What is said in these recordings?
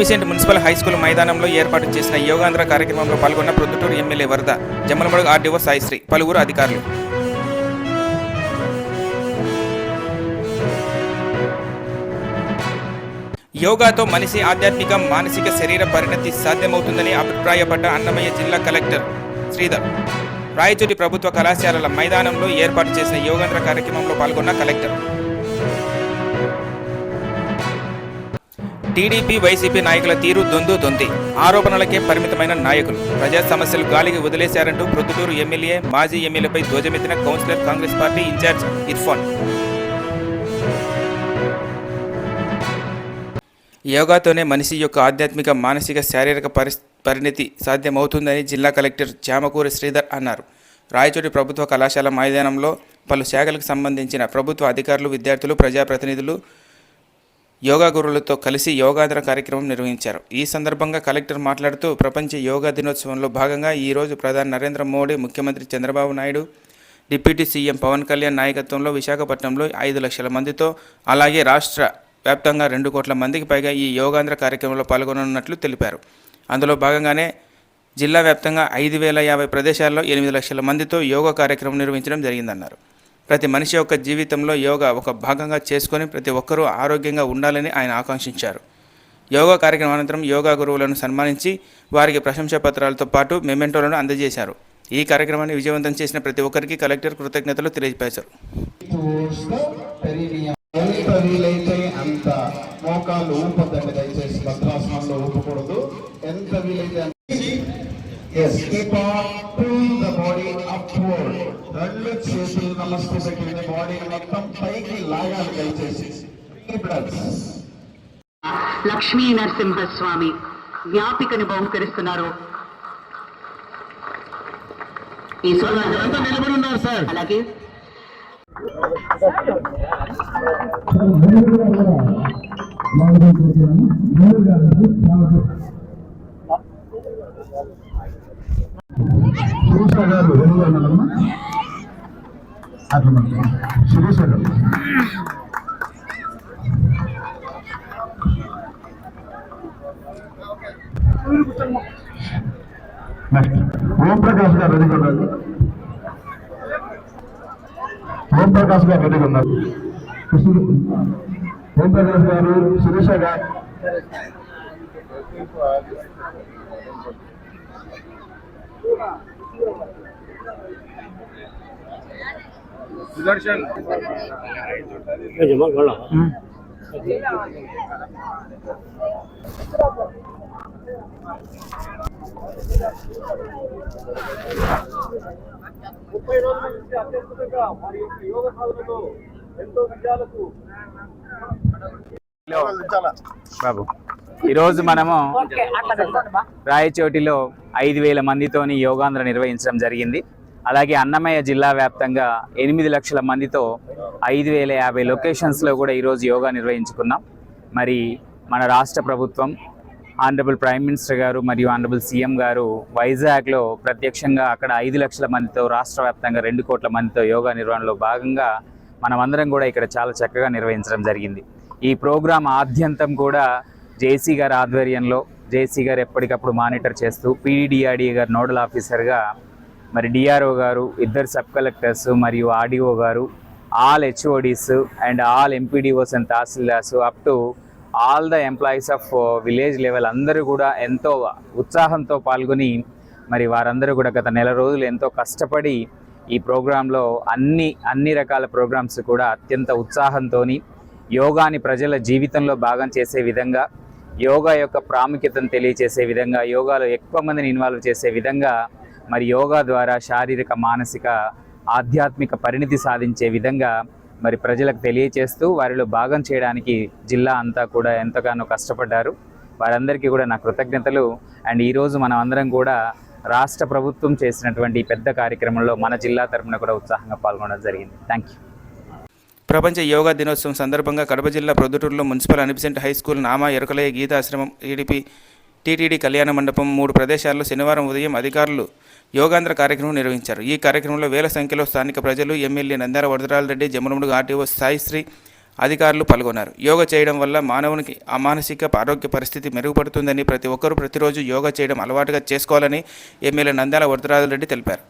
అనివిసెంట్ municipal high school మైదానంలో ఏర్పాటు చేసిన యోగాంధ్ర కార్యక్రమంలో పాల్గొన్న ప్రొద్దుటూరు ఎమ్మెల్యే వరద జమ్మలమడుగు ఆర్డీఓ సాయిశ్రీ పలువురు అధికారులు యోగాతో మనిషి ఆధ్యాత్మిక మానసిక శరీర పరిణతి సాధ్యమవుతుందని అభిప్రాయపడ్డ అన్నమయ్య జిల్లా కలెక్టర్ శ్రీధర్ రాయచూటి ప్రభుత్వ కళాశాలల మైదానంలో ఏర్పాటు చేసిన యోగాంధ్ర కార్యక్రమంలో పాల్గొన్న కలెక్టర్ టీడీపీ వైసీపీ నాయకుల తీరు దొందు దొంది. ఆరోపణలకే పరిమితమైన నాయకులు. ప్రజా సమస్యలు గాలికి వదిలేశారంటూ ప్రొద్దుటూరు ఎమ్మెల్యే మాజీ ఎమ్మెల్యేపై ధ్వజమెత్తిన councillor Congress party incharge Irfan. యోగాతోనే మనిషి యొక్క ఆధ్యాత్మిక మానసిక శారీరక పరి పరిణితి సాధ్యమవుతుందని జిల్లా కలెక్టర్ చామకూరి శ్రీధర్ అన్నారు. రాయచోటి ప్రభుత్వ కళాశాల మైదానంలో పలు శాఖలకు సంబంధించిన ప్రభుత్వ అధికారులు విద్యార్థులు ప్రజాప్రతినిధులు యోగా గురువులతో కలిసి యోగాంధ్ర కార్యక్రమం నిర్వహించారు. ఈ సందర్భంగా కలెక్టర్ మాట్లాడుతూ ప్రపంచ యోగా దినోత్సవంలో భాగంగా ఈరోజు ప్రధాని నరేంద్ర మోడీ ముఖ్యమంత్రి చంద్రబాబు నాయుడు డిప్యూటీ సీఎం పవన్ కళ్యాణ్ నాయకత్వంలో విశాఖపట్నంలో ఐదు లక్షల మందితో అలాగే రాష్ట్ర వ్యాప్తంగా రెండు కోట్ల మందికి పైగా ఈ యోగాంధ్ర కార్యక్రమంలో పాల్గొననున్నట్లు తెలిపారు. అందులో భాగంగానే జిల్లా వ్యాప్తంగా ఐదు వేల యాభై ప్రదేశాల్లో ఎనిమిది లక్షల మందితో యోగా కార్యక్రమం నిర్వహించడం జరిగిందన్నారు. ప్రతి మనిషి యొక్క జీవితంలో యోగా ఒక భాగంగా చేసుకొని ప్రతి ఒక్కరూ ఆరోగ్యంగా ఉండాలని ఆయన ఆకాంక్షించారు. యోగా కార్యక్రమం అనంతరం యోగా గురువులను సన్మానించి వారికి ప్రశంసా పత్రాలతో పాటు మెమెంటోలను అందజేశారు. ఈ కార్యక్రమాన్ని విజయవంతం చేసిన ప్రతి ఒక్కరికి కలెక్టర్ కృతజ్ఞతలు తెలియజేశారు. అంత మోకాలు దయచేసి భద్రాసనంలో ఊపకూడదు. ఎంత వీలైతే as keep on pull the body upward రెండు చేతులు నమస్తే పెట్టిన బాడీని మొత్తం పైకి లాగాలి దయచేసి. లక్ష్మీ నరసింహస్వామి జ్ఞాపికను బహుకరిస్తున్నారు. ఈ సందర్భంగా నిలబడి ఉన్నారు సార్. అలాగే. శిరీష గారు వెలుగు అన్నదమ్మా అట్లా శిరీష గారు. నెక్స్ట్ ఓం ప్రకాష్ గారు రెడీగా ఉన్నారు. ఓం గారు రెడీగా ఉన్నారు. కృష్ణుడు గారు శిరీష గారు. ముప్పై రోజుల నుంచి అత్యద్భుతంగా వారి యొక్క యోగ సాధనలో ఎంతో విజయాలకు బాబు ఈరోజు మనము రాయచోటిలో ఐదు వేల మందితోని యోగాంధ్ర నిర్వహించడం జరిగింది. అలాగే అన్నమయ్య జిల్లా వ్యాప్తంగా ఎనిమిది లక్షల మందితో ఐదు వేల యాభై లొకేషన్స్లో కూడా ఈరోజు యోగా నిర్వహించుకున్నాం. మరి మన రాష్ట్ర ప్రభుత్వం ఆనరబుల్ ప్రైమ్ మినిస్టర్ గారు మరియు ఆనరబుల్ సీఎం గారు వైజాగ్లో ప్రత్యక్షంగా అక్కడ ఐదు లక్షల మందితో రాష్ట్ర వ్యాప్తంగా రెండు కోట్ల మందితో యోగా నిర్వహణలో భాగంగా మనమందరం కూడా ఇక్కడ చాలా చక్కగా నిర్వహించడం జరిగింది. ఈ ప్రోగ్రాం ఆద్యంతం కూడా జేసీ గారి ఆధ్వర్యంలో జేసీ గారు ఎప్పటికప్పుడు మానిటర్ చేస్తూ పీడీఆర్డీ గారు నోడల్ ఆఫీసర్గా మరి డిఆర్ఓ గారు ఇద్దరు సబ్ కలెక్టర్స్ మరియు ఆర్డీఓ గారు all HODs and all MPDOs and tahsildars up to all the employees of village level అందరూ కూడా ఎంతో ఉత్సాహంతో పాల్గొని మరి వారందరూ కూడా గత నెల రోజులు ఎంతో కష్టపడి ఈ ప్రోగ్రాంలో అన్ని అన్ని రకాల ప్రోగ్రామ్స్ కూడా అత్యంత ఉత్సాహంతో యోగాని ప్రజల జీవితంలో భాగం చేసే విధంగా యోగా యొక్క ప్రాముఖ్యతను తెలియచేసే విధంగా యోగాలో ఎక్కువ మందిని ఇన్వాల్వ్ చేసే విధంగా మరి యోగా ద్వారా శారీరక మానసిక ఆధ్యాత్మిక పరిణితి సాధించే విధంగా మరి ప్రజలకు తెలియచేస్తూ వారిలో భాగం చేయడానికి జిల్లా అంతా కూడా ఎంతగానో కష్టపడ్డారు. వారందరికీ కూడా నా కృతజ్ఞతలు. అండ్ ఈరోజు మనం అందరం కూడా రాష్ట్ర ప్రభుత్వం చేసినటువంటి పెద్ద కార్యక్రమంలో మన జిల్లా తరఫున కూడా ఉత్సాహంగా పాల్గొనడం జరిగింది. థ్యాంక్ యూ ప్రపంచ యోగా దినోత్సవం సందర్భంగా కడప జిల్లా ప్రొద్దుటూరులో మున్సిపల్ అనిపిసెంట్ high school Nama Erukalayya Geetashramam TDP TTD కళ్యాణ మండపం మూడు ప్రదేశాల్లో శనివారం ఉదయం అధికారులు యోగాంధ్ర కార్యక్రమం నిర్వహించారు. ఈ కార్యక్రమంలో వేల సంఖ్యలో స్థానిక ప్రజలు ఎమ్మెల్యే నందార వరదరాల రెడ్డి జమ్మలముడుగు ఆర్టీఓ సాయిశ్రీ అధికారులు పాల్గొన్నారు. యోగా చేయడం వల్ల మానవునికి ఆ మానసిక ఆరోగ్య పరిస్థితి మెరుగుపడుతుందని ప్రతి ఒక్కరూ ప్రతిరోజు యోగా చేయడం అలవాటుగా చేసుకోవాలని ఎమ్మెల్యే నందాల వరదరాజు రెడ్డి తెలిపారు.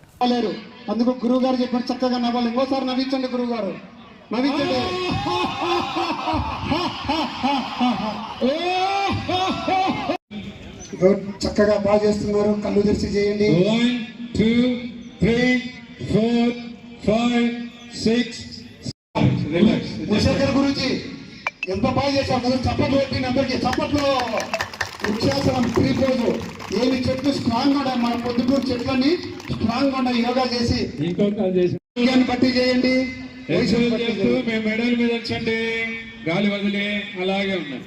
అందుకు గురువు గారు చెప్పారు చక్కగా నవ్వాలి. ఇంకోసారి నవ్వించండి గురువు గారు నవ్వించండి. చక్కగా బాగా చేస్తున్నారు. కళ్ళు తెరిచి చేయండి. Two, three, four, five, six. Relax. ముషేఖర్ Guruji ఎంత బాగా చేశారు. కదా చప్పట్లు పెట్టింది అందరికి. చప్పట్లు. వృక్షాసనం త్రీ పోజు ఏమి చెట్లు స్ట్రాంగ్ ఉన్నాయి మన పొద్దుటూరు చెట్లని స్ట్రాంగ్ ఉన్నాయి యోగా చేసి బట్టి చేయండి. చేస్తూ చేయండి. మేము మెడల్ మీద వచ్చండి. గాలి వదిలి అలాగే ఉన్నాం.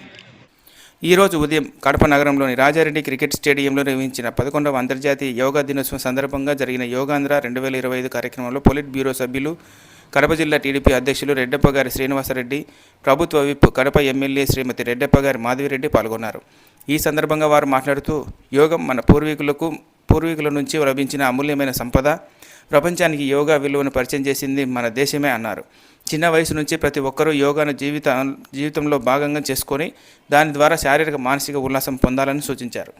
ఈ రోజు ఉదయం కడప నగరంలోని రాజారెడ్డి క్రికెట్ స్టేడియంలో నిర్వహించిన పదకొండవ అంతర్జాతీయ యోగా దినోత్సవం సందర్భంగా జరిగిన యోగాంధ్ర రెండు వేల ఇరవై ఐదు కార్యక్రమంలో పొలిట్ బ్యూరో సభ్యులు కడప జిల్లా టీడీపీ అధ్యక్షులు రెడ్డప్ప గారి శ్రీనివాసరెడ్డి ప్రభుత్వ విప్ కడప ఎమ్మెల్యే శ్రీమతి రెడ్డప్ప గారి మాధవిరెడ్డి పాల్గొన్నారు. ఈ సందర్భంగా వారు మాట్లాడుతూ యోగం మన పూర్వీకులకు పూర్వీకుల నుంచి లభించిన అమూల్యమైన సంపద. ప్రపంచానికి యోగా విలువను పరిచయం చేసింది మన దేశమే అన్నారు. చిన్న వయసు నుంచి ప్రతి ఒక్కరూ యోగాను జీవిత జీవితంలో భాగంగా చేసుకొని దాని ద్వారా శారీరక మానసిక ఉల్లాసం పొందాలని సూచించారు.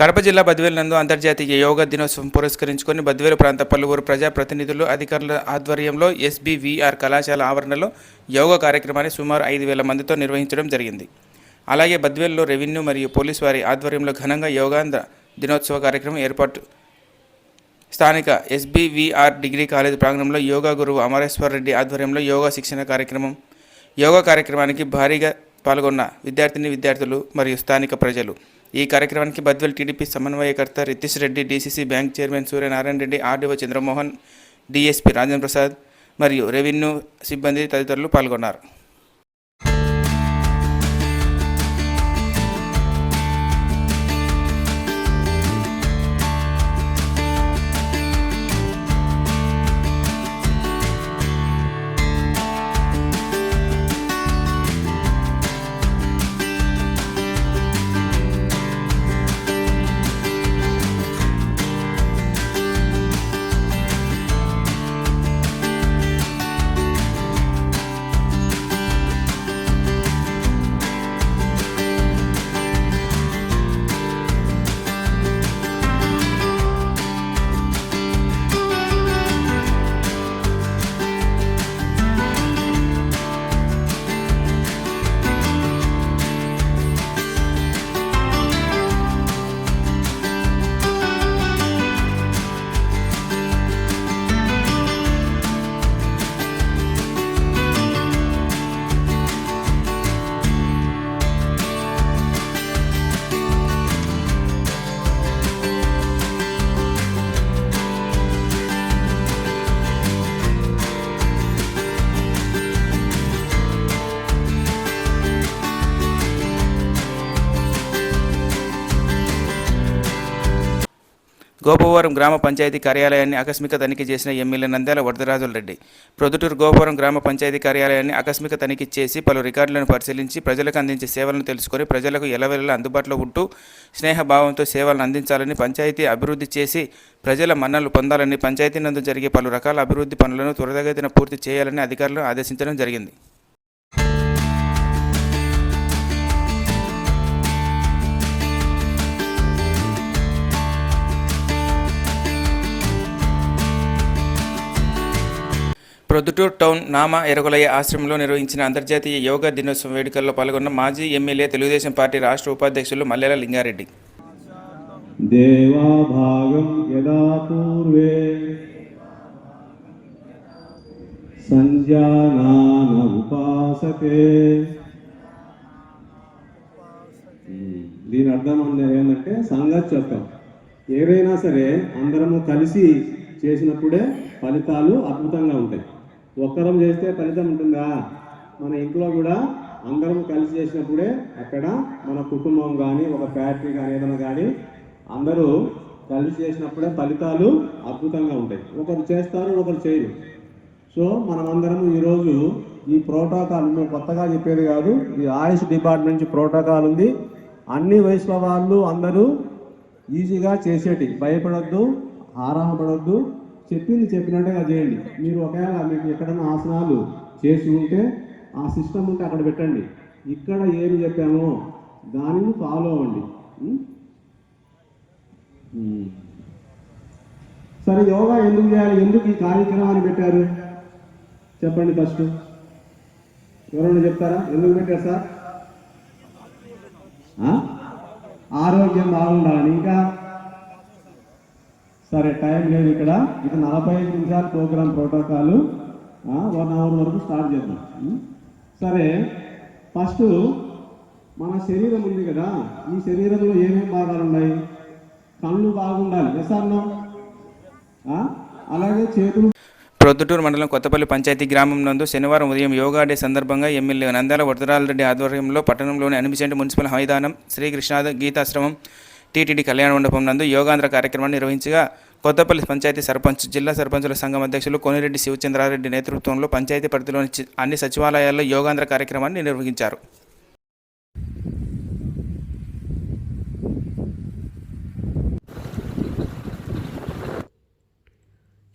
కడప జిల్లా బద్వేలు నందు అంతర్జాతీయ యోగా దినోత్సవం పురస్కరించుకొని బద్వేలు ప్రాంత పలువురు ప్రజాప్రతినిధులు అధికారుల ఆధ్వర్యంలో ఎస్బీవీఆర్ కళాశాల ఆవరణలో యోగా కార్యక్రమాన్ని సుమారు ఐదు వేల మందితో నిర్వహించడం జరిగింది. అలాగే బద్వేల్లో రెవెన్యూ మరియు పోలీస్ వారి ఆధ్వర్యంలో ఘనంగా యోగాంధ్ర దినోత్సవ కార్యక్రమం ఏర్పాటు. స్థానిక ఎస్బీవీఆర్ డిగ్రీ కాలేజ్ ప్రాంగణంలో యోగా గురువు అమరేశ్వర్ రెడ్డి ఆధ్వర్యంలో యోగా శిక్షణ కార్యక్రమం. యోగా కార్యక్రమానికి భారీగా పాల్గొన్న విద్యార్థిని విద్యార్థులు మరియు స్థానిక ప్రజలు. ఈ కార్యక్రమానికి బద్వెల్ టీడీపీ సమన్వయకర్త Ritesh Reddy DCC bank chairman Suryanarayana Reddy RDO Chandramohan DSP Rajendra Prasad మరియు రెవెన్యూ సిబ్బంది తదితరులు పాల్గొన్నారు. గోపవరం గ్రామ పంచాయతీ కార్యాలయాన్ని ఆకస్మిక తనిఖీ చేసిన ఎమ్మెల్యే నంద్యాల వరదరాజుల రెడ్డి. ప్రొద్దుటూరు గోపవరం గ్రామ పంచాయతీ కార్యాలయాన్ని ఆకస్మిక తనిఖీ చేసి పలు రికార్డులను పరిశీలించి ప్రజలకు అందించే సేవలను తెలుసుకొని ప్రజలకు ఎలవెల్లా అందుబాటులో ఉంటూ స్నేహభావంతో సేవలను అందించాలని పంచాయతీ అభివృద్ధి చేసి ప్రజల మన్నలు పొందాలని పంచాయతీ నందు జరిగే పలు రకాల అభివృద్ధి పనులను త్వరితగతిన పూర్తి చేయాలని అధికారులను ఆదేశించడం జరిగింది. ప్రొద్దుటూర్ టౌన్ నామ ఎరగొలయ్య ఆశ్రమంలో నిర్వహించిన అంతర్జాతీయ యోగా దినోత్సవం వేడుకల్లో పాల్గొన్న మాజీ ఎమ్మెల్యే తెలుగుదేశం పార్టీ రాష్ట్ర ఉపాధ్యక్షులు మల్లెల లింగారెడ్డి. దేవాభాగం దీని అర్థం ఏంటంటే సంగతి చెప్తాం ఏవైనా సరే అందరము కలిసి చేసినప్పుడే ఫలితాలు అద్భుతంగా ఉంటాయి. ఒక్కరం చేస్తే ఫలితం ఉంటుందా? మన ఇంట్లో కూడా అందరం కలిసి చేసినప్పుడే అక్కడ మన కుటుంబం కానీ ఒక ఫ్యాక్టరీ కానీ ఏదైనా కానీ అందరూ కలిసి చేసినప్పుడే ఫలితాలు అద్భుతంగా ఉంటాయి. ఒకరు చేస్తారు ఒకరు చేయరు. సో మనమందరం ఈరోజు ఈ ప్రోటోకాల్ మేము కొత్తగా చెప్పేది కాదు ఈ ఆయుష్ డిపార్ట్మెంట్ నుంచి ప్రోటోకాల్ ఉంది. అన్ని వయసుల వాళ్ళు అందరూ ఈజీగా చేసేటి. భయపడొద్దు ఆరాహపడొద్దు చెప్పింది చెప్పినట్టుగా చేయండి. మీరు ఒకవేళ మీకు ఎక్కడైనా ఆసనాలు చేసి ఉంటే ఆ సిస్టమ్ ఉంటే అక్కడ పెట్టండి. ఇక్కడ ఏమి చెప్పామో దానిని ఫాలో అవ్వండి. సరే యోగా ఎందుకు చేయాలి? ఎందుకు ఈ కార్యక్రమాన్ని పెట్టారు? చెప్పండి ఫస్ట్. ఎవరైనా చెప్తారా? ఎందుకు పెట్టారు సార్? ఆరోగ్యం బాగుండాలని. ఇంకా సరే టైం లేదు ఇక్కడ. ఇక నలభై ఐదు నిమిషాల ప్రోగ్రామ్ ప్రోటోకాల్. వన్ అవర్ వరకు స్టార్ట్ చేద్దాం. సరే ఫస్ట్ మన శరీరం ఉంది కదా. ఈ శరీరంలో ఏమేమి భాగాలు ఉన్నాయి? కళ్ళు బాగుండాలి. ఎస్ అలాగే చేతులు ప్రొద్దుటూరు మండలం కొత్తపల్లి పంచాయతీ గ్రామం నందు శనివారం ఉదయం యోగా డే సందర్భంగా ఎమ్మెల్యే నంద్యాల వరదరాలరెడ్డి ఆధ్వర్యంలో పట్టణంలోని అనిమిచెంటి మున్సిపల్ మైదానం శ్రీకృష్ణాద గీతాశ్రమం టీటీడీ కళ్యాణ మండపం నందు యోగాంధ్ర కార్యక్రమాన్ని నిర్వహించగా కొత్తపల్లి పంచాయతీ సర్పంచ్ జిల్లా సర్పంచుల సంఘం అధ్యక్షులు కోనిరెడ్డి శివచంద్రారెడ్డి నేతృత్వంలో పంచాయతీ పరిధిలోని అన్ని సచివాలయాల్లో యోగాంధ్ర కార్యక్రమాన్ని నిర్వహించారు.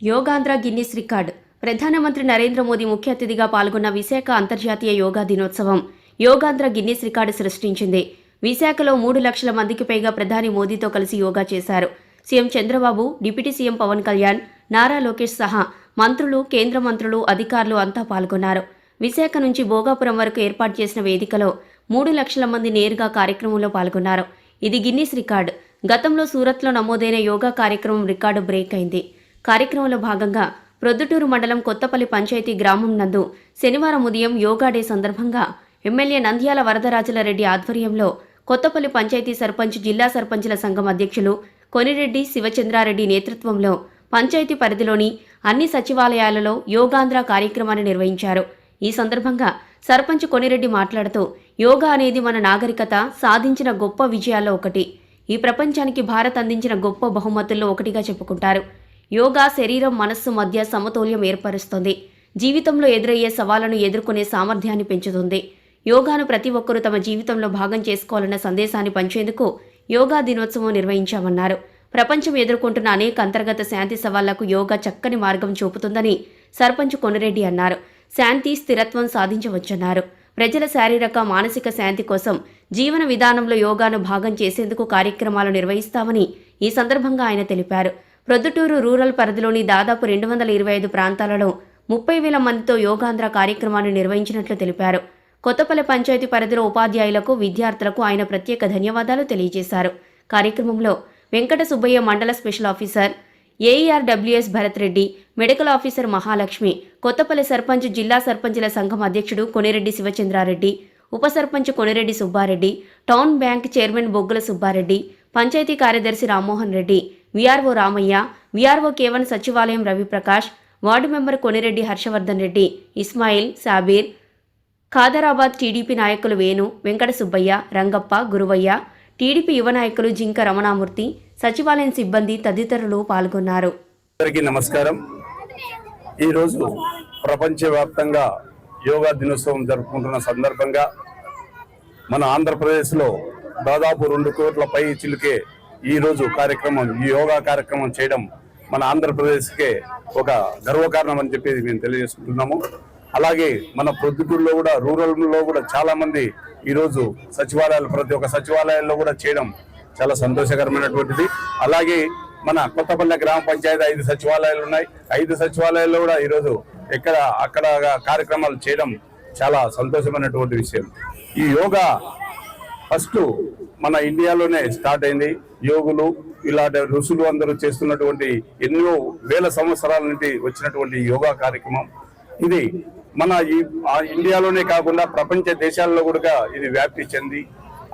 Yogandhra Guinness record. ప్రధానమంత్రి నరేంద్ర మోదీ ముఖ్య అతిథిగా పాల్గొన్న విశాఖ అంతర్జాతీయ యోగా దినోత్సవం. యోగాంధ్ర గిన్నిస్ రికార్డు సృష్టించింది. విశాఖలో మూడు లక్షల మందికి పైగా ప్రధాని మోదీతో కలిసి యోగా చేశారు. CM Chandrababu deputy CM Pawan Kalyan Nara Lokesh సహా మంత్రులు కేంద్ర మంత్రులు అధికారులు అంతా పాల్గొన్నారు. విశాఖ నుంచి భోగాపురం వరకు ఏర్పాటు చేసిన వేదికలో మూడు లక్షల మంది నేరుగా కార్యక్రమంలో పాల్గొన్నారు. ఇది గిన్నిస్ రికార్డ్. గతంలో సూరత్లో నమోదైన యోగా కార్యక్రమం రికార్డు బ్రేక్ అయింది. కార్యక్రమంలో భాగంగా ప్రొద్దుటూరు మండలం కొత్తపల్లి పంచాయతీ గ్రామం నందు శనివారం ఉదయం యోగా డే సందర్భంగా ఎమ్మెల్యే నంద్యాల వరదరాజులరెడ్డి ఆధ్వర్యంలో కొత్తపల్లి పంచాయతీ సర్పంచ్ జిల్లా సర్పంచుల సంఘం అధ్యక్షులు కొనిరెడ్డి శివచంద్రారెడ్డి నేతృత్వంలో పంచాయతీ పరిధిలోని అన్ని సచివాలయాలలో యోగాంధ్ర కార్యక్రమాన్ని నిర్వహించారు. ఈ సందర్భంగా సర్పంచ్ కొనిరెడ్డి మాట్లాడుతూ యోగా అనేది మన నాగరికత సాధించిన గొప్ప విజయాల్లో ఒకటి. ఈ ప్రపంచానికి భారత్ అందించిన గొప్ప బహుమతుల్లో ఒకటిగా చెప్పుకుంటారు. యోగా శరీరం మనస్సు మధ్య సమతౌల్యం ఏర్పరుస్తుంది. జీవితంలో ఎదురయ్యే సవాళ్ళను ఎదుర్కొనే సామర్థ్యాన్ని పెంచుతుంది. యోగాను ప్రతి ఒక్కరూ తమ జీవితంలో భాగం చేసుకోవాలన్న సందేశాన్ని పంచేందుకు యోగా దినోత్సవం నిర్వహించామన్నారు. ప్రపంచం ఎదుర్కొంటున్న అనేక అంతర్గత శాంతి సవాళ్ళకు యోగా చక్కని మార్గం చూపుతుందని సర్పంచ్ కొనిరెడ్డి అన్నారు. శాంతి స్థిరత్వం సాధించవచ్చన్నారు. ప్రజల శారీరక మానసిక శాంతి కోసం జీవన విధానంలో యోగాను భాగం చేసేందుకు కార్యక్రమాలు నిర్వహిస్తామని ఈ సందర్భంగా ఆయన తెలిపారు. ప్రొద్దుటూరు రూరల్ పరిధిలోని దాదాపు రెండు వందల ఇరవై ఐదు ప్రాంతాలలో ముప్పై వేల మందితో యోగాంధ్ర కార్యక్రమాన్ని నిర్వహించినట్లు తెలిపారు. కొత్తపల్లి పంచాయతీ పరిధిలో ఉపాధ్యాయులకు విద్యార్థులకు ఆయన ప్రత్యేక ధన్యవాదాలు తెలియజేశారు. కార్యక్రమంలో వెంకట సుబ్బయ్య మండల special officer AERWS Bharath Reddy medical officer Mahalakshmi Kothapalli sarpanch జిల్లా సర్పంచుల సంఘం అధ్యక్షుడు కొనిరెడ్డి శివచంద్రారెడ్డి ఉప sarpanch Konireddy Subbareddy town bank chairman Boggula Subbareddy panchayat కార్యదర్శి రామ్మోహన్ రెడ్డి విఆర్ఓ రామయ్య విఆర్ఓ కేవన్ సచివాలయం Raviprakash ward member Konireddy Harshavardhan Reddy Ismail Sabir Khadarabad TDP నాయకులు Venu Venkata Subbaiah Rangappa Guruvaiah TDP యువ నాయకులు జింక రమణామూర్తి సచివాలయం సిబ్బంది తదితరులు పాల్గొన్నారు. అందరికీ నమస్కారం. ఈరోజు ప్రపంచవ్యాప్తంగా యోగా దినోత్సవం జరుపుకుంటున్న సందర్భంగా మన ఆంధ్రప్రదేశ్లో దాదాపు రెండు కోట్ల పై చిలుకే ఈరోజు కార్యక్రమం ఈ యోగా కార్యక్రమం చేయడం మన ఆంధ్రప్రదేశ్కే ఒక గర్వకారణం అని చెప్పి మేము తెలియజేసుకుంటున్నాము. అలాగే మన ప్రొద్దుటూరులో కూడా రూరల్లో కూడా చాలా మంది ఈరోజు సచివాలయాలు ప్రతి ఒక్క సచివాలయాల్లో కూడా చేయడం చాలా సంతోషకరమైనటువంటిది. అలాగే మన కొత్తపల్లి గ్రామ పంచాయతీ ఐదు సచివాలయాలు ఉన్నాయి. ఐదు సచివాలయాల్లో కూడా ఈరోజు ఎక్కడ అక్కడ కార్యక్రమాలు చేయడం చాలా సంతోషమైనటువంటి విషయం. ఈ యోగా ఫస్ట్ మన ఇండియాలోనే స్టార్ట్ అయింది. యోగులు ఇలాంటి ఋషులు అందరూ చేస్తున్నటువంటి ఎన్నో వేల సంవత్సరాల నుండి వచ్చినటువంటి యోగా కార్యక్రమం. ఇది మన ఈ ఆ ఇండియాలోనే కాకుండా ప్రపంచ దేశాల్లో కూడా ఇది వ్యాప్తి చెంది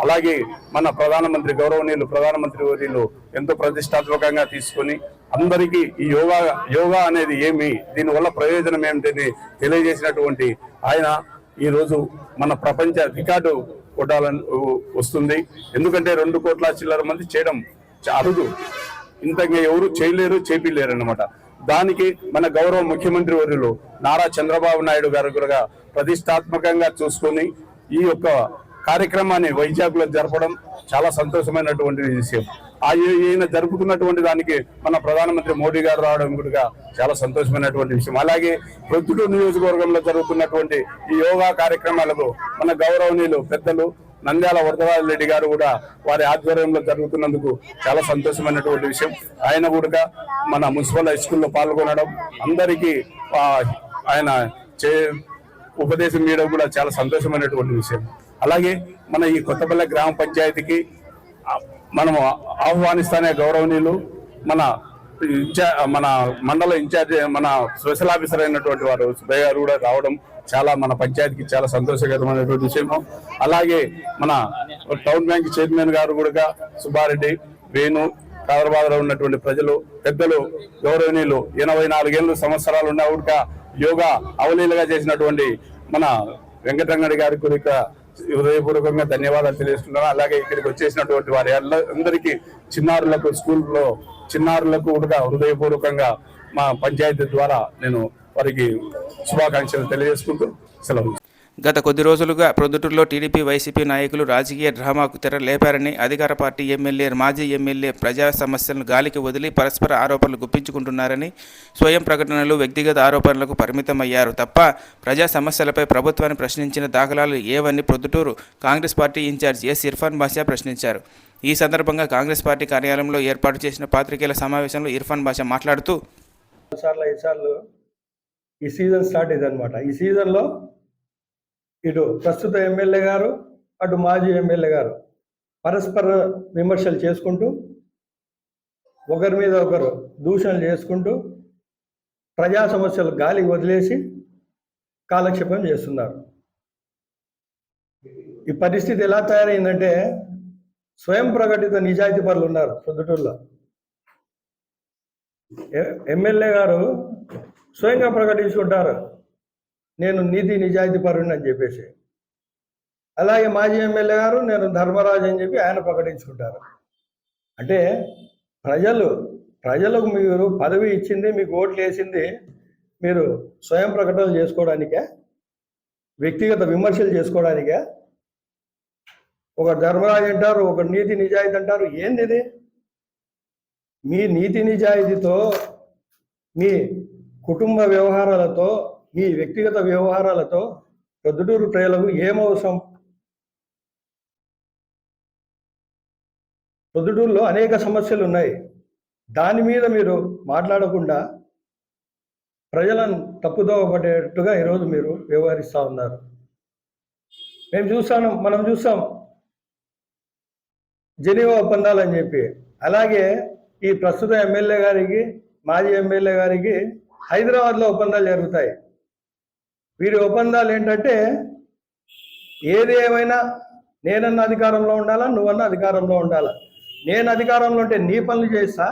అలాగే మన ప్రధానమంత్రి గౌరవనీయులు ప్రధానమంత్రి వర్యులు ఎంతో ప్రతిష్టాత్మకంగా తీసుకొని అందరికీ ఈ యోగా యోగా అనేది ఏమి దీనివల్ల ప్రయోజనం ఏమిటని తెలియజేసినటువంటి ఆయన ఈ రోజు మన ప్రపంచ రికార్డు కొట్టాలని వస్తుంది. ఎందుకంటే రెండు కోట్ల చిల్లర మంది చేయడం అరుదు. ఇంతగా ఎవరు చేయలేరు చేపిలేరు అన్నమాట దానికి మన గౌరవ ముఖ్యమంత్రి వర్యులు నారా చంద్రబాబు నాయుడు గారు కూడా ప్రతిష్టాత్మకంగా చూసుకొని ఈ యొక్క కార్యక్రమాన్ని వైజాగ్లో జరపడం చాలా సంతోషమైనటువంటి విషయం. ఆ ఈయన జరుపుతున్నటువంటి దానికి మన ప్రధానమంత్రి మోడీ గారు రావడం కూడా చాలా సంతోషమైనటువంటి విషయం. అలాగే ప్రొద్దుటూరు నియోజకవర్గంలో జరుగుతున్నటువంటి ఈ యోగా కార్యక్రమాలకు మన గౌరవనీయులు పెద్దలు నంద్యాల వరదరాజు రెడ్డి గారు కూడా వారి ఆధ్వర్యంలో జరుగుతున్నందుకు చాలా సంతోషమైనటువంటి విషయం. ఆయన కూడా మన మున్సిపల్ హై స్కూల్లో పాల్గొనడం అందరికీ ఆయన చే ఉపదేశం ఇవ్వడం కూడా చాలా సంతోషమైనటువంటి విషయం. అలాగే మన ఈ కొత్తపల్లె గ్రామ పంచాయతీకి మనం మనము ఆహ్వానిస్తానే గౌరవనీయులు మన ఇన్ఛా- మన మండల ఇన్ఛార్జ్ మన స్పెషల్ ఆఫీసర్ అయినటువంటి వారు సుబ్బయ్య గారు కూడా రావడం చాలా మన పంచాయతీకి చాలా సంతోషకరమైనటువంటి విషయము. అలాగే మన టౌన్ బ్యాంక్ చైర్మన్ గారు కూడా సుబ్బారెడ్డి వేణు హైదరాబాద్లో ఉన్నటువంటి ప్రజలు పెద్దలు గౌరవనీయులు ఎనభై నాలుగేళ్ళు సంవత్సరాలు ఉన్న కూడా యోగా అవలీలగా చేసినటువంటి మన వెంకటరంగడి గారి కూడా హృదయపూర్వకంగా ధన్యవాదాలు తెలియజేస్తున్నాను. అలాగే ఇక్కడికి వచ్చేసినటువంటి వారి అందరికీ చిన్నారులకు స్కూల్లో చిన్నారులకు కూడా హృదయపూర్వకంగా మా పంచాయతీ ద్వారా నేను వారికి శుభాకాంక్షలు తెలియజేసుకుంటూ సెలవు. గత కొద్ది రోజులుగా ప్రొద్దుటూరులో టీడీపీ వైసీపీ నాయకులు రాజకీయ డ్రామాకు తెర లేపారని అధికార పార్టీ ఎమ్మెల్యే మాజీ ఎమ్మెల్యే ప్రజా సమస్యలను గాలికి వదిలి పరస్పర ఆరోపణలు గుప్పించుకుంటున్నారని స్వయం ప్రకటనలు వ్యక్తిగత ఆరోపణలకు పరిమితమయ్యారు తప్ప ప్రజా సమస్యలపై ప్రభుత్వాన్ని ప్రశ్నించిన దాఖలాలు ఏవని Proddatur Congress party incharge S Irfan Basha ప్రశ్నించారు. ఈ సందర్భంగా కాంగ్రెస్ పార్టీ కార్యాలయంలో ఏర్పాటు చేసిన పాత్రికేయుల సమావేశంలో ఇర్ఫాన్ బాషా మాట్లాడుతూ ఈ సీజన్ స్టార్ట్ అయింది అనమాట ఈ సీజన్లో ఇటు ప్రస్తుత ఎమ్మెల్యే గారు అటు మాజీ ఎమ్మెల్యే గారు పరస్పర విమర్శలు చేసుకుంటూ ఒకరి మీద ఒకరు దూషణలు చేసుకుంటూ ప్రజా సమస్యలు గాలికి వదిలేసి కాలక్షేపం చేస్తున్నారు. ఈ పరిస్థితి ఎలా తయారైందంటే స్వయం ప్రకటిత నిజాయితీ పరులు ఉన్నారు పొద్దుటూరులో. ఎమ్మెల్యే గారు స్వయంగా ప్రకటించుకుంటారు. నేను నీతి నిజాయితీ పరుని అని చెప్పేసి. అలాగే మాజీ ఎమ్మెల్యే గారు నేను ధర్మరాజు అని చెప్పి ఆయన ప్రకటించుకుంటారు. అంటే ప్రజలు ప్రజలకు మీరు పదవి ఇచ్చింది మీకు ఓట్లు వేసింది మీరు స్వయం ప్రకటనలు చేసుకోవడానికే? వ్యక్తిగత విమర్శలు చేసుకోవడానికే? ఒక ధర్మరాజు అంటారు ఒక నీతి నిజాయితీ అంటారు ఏంది ఇది? మీ నీతి నిజాయితీతో మీ కుటుంబ వ్యవహారాలతో మీ వ్యక్తిగత వ్యవహారాలతో ప్రొద్దుటూరు ప్రజలకు ఏమవసరం? ప్రొద్దుటూరులో అనేక సమస్యలు ఉన్నాయి దాని మీద మీరు మాట్లాడకుండా ప్రజలను తప్పుదోవ పడేటట్టుగా ఈరోజు మీరు వ్యవహరిస్తూ ఉన్నారు. మేము చూస్తాను మనం చూస్తాం. జెనీవా ఒప్పందాలు అని చెప్పి. అలాగే ఈ ప్రస్తుత ఎమ్మెల్యే గారికి మాజీ ఎమ్మెల్యే గారికి హైదరాబాద్లో ఒప్పందాలు జరుగుతాయి. వీరి ఒప్పందాలు ఏంటంటే ఏది ఏమైనా నేనన్న అధికారంలో ఉండాలా నువ్వన్న అధికారంలో ఉండాలా. నేను అధికారంలో ఉంటే నీ పనులు చేస్తా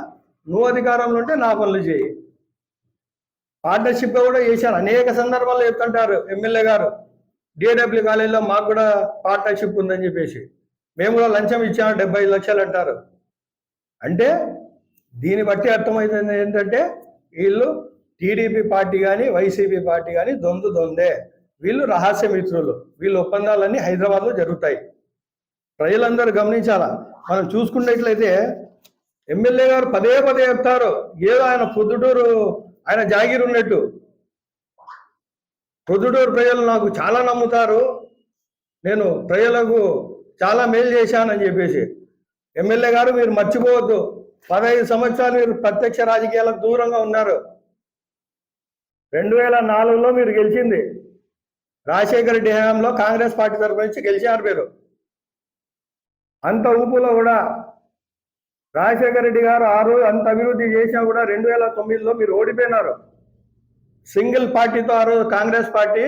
నువ్వు అధికారంలో ఉంటే నా పనులు చేయి. పార్ట్నర్షిప్ కూడా చేశాను. అనేక సందర్భాల్లో చెప్తుంటారు ఎమ్మెల్యే గారు డిఏడబ్ల్యూ కాలేజీలో మాకు కూడా పార్ట్నర్షిప్ ఉందని చెప్పేసి. మేము కూడా లంచం ఇచ్చాము డెబ్బై ఐదు లక్షలు అంటారు. అంటే దీన్ని బట్టి అర్థమవుతుంది ఏంటంటే వీళ్ళు టీడీపీ పార్టీ కానీ వైసీపీ పార్టీ కానీ దొందు దొందే. వీళ్ళు రహస్య మిత్రులు. వీళ్ళ ఒప్పందాలన్నీ హైదరాబాద్లో జరుగుతాయి. ప్రజలందరూ గమనించాలా? మనం చూసుకున్నట్లయితే ఎమ్మెల్యే గారు పదే పదే చెప్తారు. ఏదో ఆయన పొద్దుటూరు ఆయన జాగీర్ ఉన్నట్టు. పొద్దుటూరు ప్రజలు నాకు చాలా నమ్ముతారు. నేను ప్రజలకు చాలా మేలు చేశానని చెప్పేసి. ఎమ్మెల్యే గారు మీరు మర్చిపోవద్దు. పదహైదు సంవత్సరాలు మీరు ప్రత్యక్ష రాజకీయాలకు దూరంగా ఉన్నారు. రెండు వేల నాలుగులో మీరు గెలిచింది. రాజశేఖర రెడ్డి హయాంలో కాంగ్రెస్ పార్టీ తరఫు నుంచి గెలిచారు మీరు. అంత ఊపులో కూడా రాజశేఖర రెడ్డి గారు ఆ రోజు అంత అభివృద్ధి చేసినా కూడా రెండు వేల తొమ్మిదిలో మీరు ఓడిపోయినారు. సింగిల్ పార్టీతో ఆ రోజు కాంగ్రెస్ పార్టీ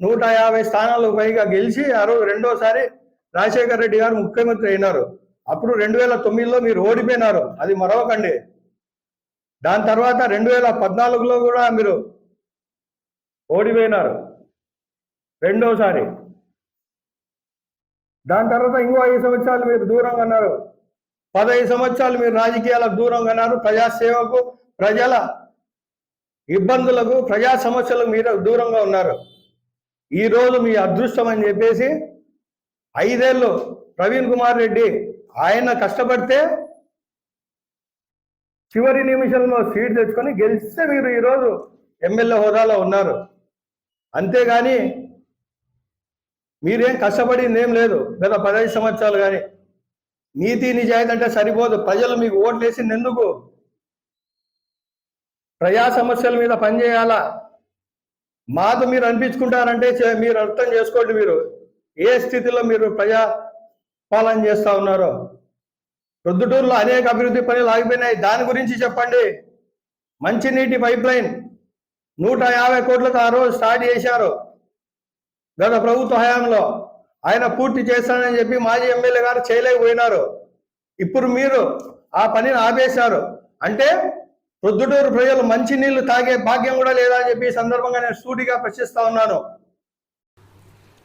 నూట యాభై స్థానాలకు పైగా గెలిచి ఆ రోజు రెండోసారి రాజశేఖర రెడ్డి గారు ముఖ్యమంత్రి అయినారు. అప్పుడు రెండు వేల తొమ్మిదిలో మీరు ఓడిపోయినారు. అది మరవకండి. దాని తర్వాత రెండు వేల పద్నాలుగులో కూడా మీరు ఓడిపోయినారు. రెండోసారి. దాని తర్వాత ఇంకో ఐదు సంవత్సరాలు మీరు దూరంగా ఉన్నారు. పదహైదు సంవత్సరాలు మీరు రాజకీయాలకు దూరంగా ఉన్నారు. ప్రజాసేవకు ప్రజల ఇబ్బందులకు ప్రజా సమస్యలకు మీరు దూరంగా ఉన్నారు. ఈ రోజు మీ అదృష్టం అని చెప్పేసి ఐదేళ్ళు ప్రవీణ్ కుమార్ రెడ్డి ఆయన కష్టపడితే చివరి నిమిషంలో సీట్ తెచ్చుకొని గెలిస్తే మీరు ఈరోజు ఎమ్మెల్యే హోదాలో ఉన్నారు. అంతేగాని మీరేం కష్టపడింది ఏం లేదు. గత పదహైదు సంవత్సరాలు కానీ నీతి నిజాయితీ అంటే సరిపోదు. ప్రజలు మీకు ఓట్లు వేసింది ఎందుకు ప్రజా సమస్యల మీద పనిచేయాలా? మాకు మీరు అనిపించుకుంటారంటే చే- మీరు అర్థం చేసుకోండి మీరు. ఏ స్థితిలో మీరు ప్రజా పాలన చేస్తూ ఉన్నారో. ప్రొద్దుటూరులో అనేక అభివృద్ధి పనులు ఆగిపోయినాయి. దాని గురించి చెప్పండి. మంచినీటి పైప్ లైన్ నూట యాభై కోట్లతో ఆ రోజు స్టార్ట్ చేశారు గత ప్రభుత్వ హయాంలో. ఆయన పూర్తి చేస్తానని చెప్పి మాజీ ఎమ్మెల్యే గారు చేయలేకపోయినారు ఇప్పుడు మీరు ఆ పనిని ఆపేశారు. అంటే ప్రొద్దుటూరు ప్రజలు మంచి నీళ్ళు తాగే భాగ్యం కూడా లేదా అని చెప్పి ఈ సందర్భంగా నేను సూటిగా ప్రశ్నిస్తా ఉన్నాను.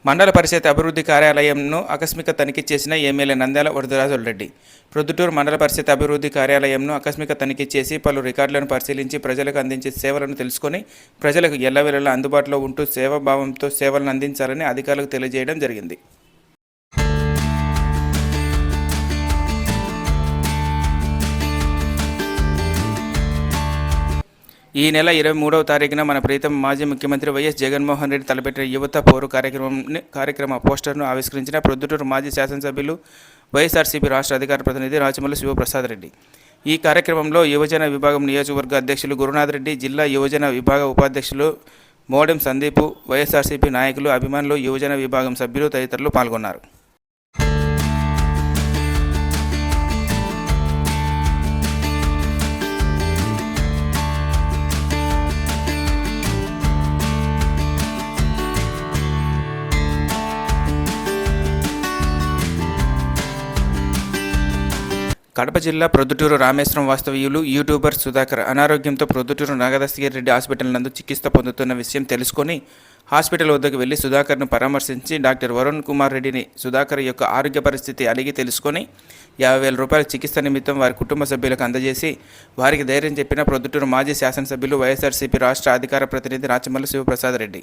మండల పరిషత్ అభివృద్ధి కార్యాలయంను ఆకస్మిక తనిఖీ చేసిన ఎమ్మెల్యే నంద్యాల వరదరాజుల రెడ్డి. ప్రొద్దుటూరు మండల పరిషత్ అభివృద్ధి కార్యాలయంను ఆకస్మిక తనిఖీ చేసి పలు రికార్డులను పరిశీలించి ప్రజలకు అందించే సేవలను తెలుసుకొని ప్రజలకు ఎల్లవేళలా అందుబాటులో ఉంటూ సేవాభావంతో సేవలను అందించాలని అధికారులకు తెలియజేయడం జరిగింది. ఈ నెల ఇరవై మూడవ తారీఖున మన ప్రీతం మాజీ ముఖ్యమంత్రి వైఎస్ జగన్మోహన్ రెడ్డి తలపెట్టిన యువత పోరు కార్యక్రమం కార్యక్రమ పోస్టర్ను ఆవిష్కరించిన ప్రొద్దుటూరు మాజీ శాసనసభ్యులు వైఎస్ఆర్సీపీ రాష్ట్ర అధికార ప్రతినిధి రాచమల్లి శివప్రసాద్ రెడ్డి. ఈ కార్యక్రమంలో యువజన విభాగం నియోజకవర్గ అధ్యక్షులు గురునాథ్ రెడ్డి జిల్లా యువజన విభాగ ఉపాధ్యక్షులు మోడెం సందీపు వైఎస్ఆర్సీపీ నాయకులు అభిమానులు యువజన విభాగం సభ్యులు తదితరులు పాల్గొన్నారు. కడప జిల్లా ప్రొద్దుటూరు రామేశ్వరం వాస్తవ్యులు యూట్యూబర్ సుధాకర్ అనారోగ్యంతో ప్రొద్దుటూరు నాగదస్తగిరి రెడ్డి హాస్పిటల్ నందు చికిత్స పొందుతున్న విషయం తెలుసుకొని హాస్పిటల్ వద్దకు వెళ్ళి సుధాకర్ను పరామర్శించి డాక్టర్ వరుణ్ కుమార్ రెడ్డిని సుధాకర్ యొక్క ఆరోగ్య పరిస్థితి అడిగి తెలుసుకొని యాభై వేల రూపాయల చికిత్స నిమిత్తం వారి కుటుంబ సభ్యులకు అందజేసి వారికి ధైర్యం చెప్పిన ప్రొద్దుటూరు మాజీ శాసనసభ్యులు వైఎస్ఆర్సీపీ రాష్ట్ర అధికార ప్రతినిధి రాచమల్లి శివప్రసాద్ రెడ్డి.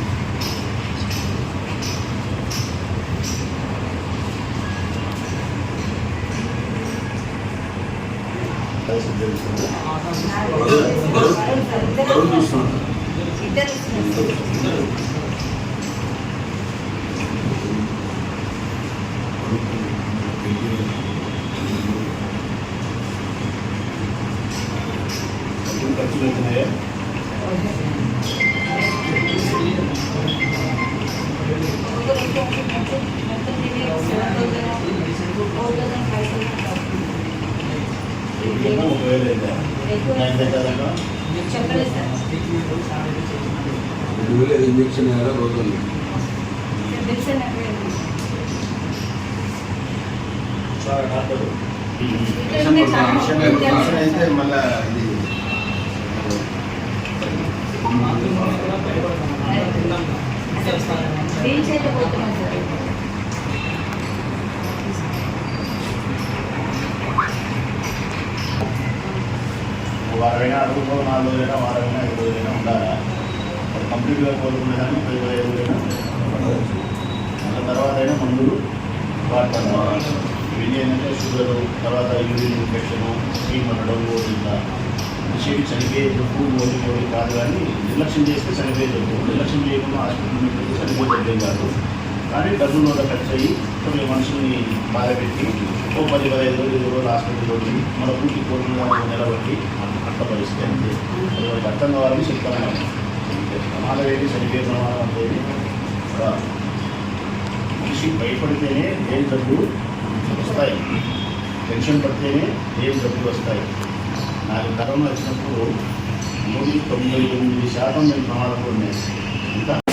ఇద్దరు చెప్పలేదు సార్ ఇంజక్షన్ రోజులు తెలిసిన అయితే మళ్ళా ఇది వీల్ చైర్లో పోతున్నాం సార్ వారమైనా అడుగుతో నాలుగు రోజులైనా వారమైనా ఐదు రోజులైనా ఉండాలా అది కంప్లీట్గా కోరుకునే కానీ ముప్పై ఇరవై ఐదు రోజులైనా ఉండవచ్చు తర్వాత అయినా మందులు వాడతాను ఇవన్నీ ఏంటంటే షుగరు తర్వాత యూరిన్ ఇన్ఫెక్షన్ స్టీమ్ అనడం ఇట్లా మనిషికి చనిపోయే జబ్బు మోడీ మోడీ కాదు కానీ నిర్లక్ష్యం చేస్తే చనిపోయే జబ్బు. నిర్లక్ష్యం చేయకుండా హాస్పిటల్ పెడితే చనిపోయే జబ్బేం కాదు. కానీ డబ్బులు వల్ల ఖర్చు అయ్యి కొన్ని మనుషుల్ని బాధ పెట్టి ఓ పది పదహైదు రోజులు ఇరవై రోజులు హాస్పిటల్ వచ్చి మన పూర్తి కోరుకున్న నిలబట్టి అంత పరిస్థితి అంతే. అది వాళ్ళకి అర్థం కావాలని చెప్తాను. ప్రమాదమేది చనిపోయే ప్రమాదం అనేది ఒక మనిషి భయపడితేనే ఏం జబ్బులు వస్తాయి. టెన్షన్ పడితేనే ఏం జబ్బులు వస్తాయి. నాకు కరోనా వచ్చినప్పుడు మూడు తొంభై ఎనిమిది శాతం నేను ప్రమాదంలో ఉన్నాయి ఇంకా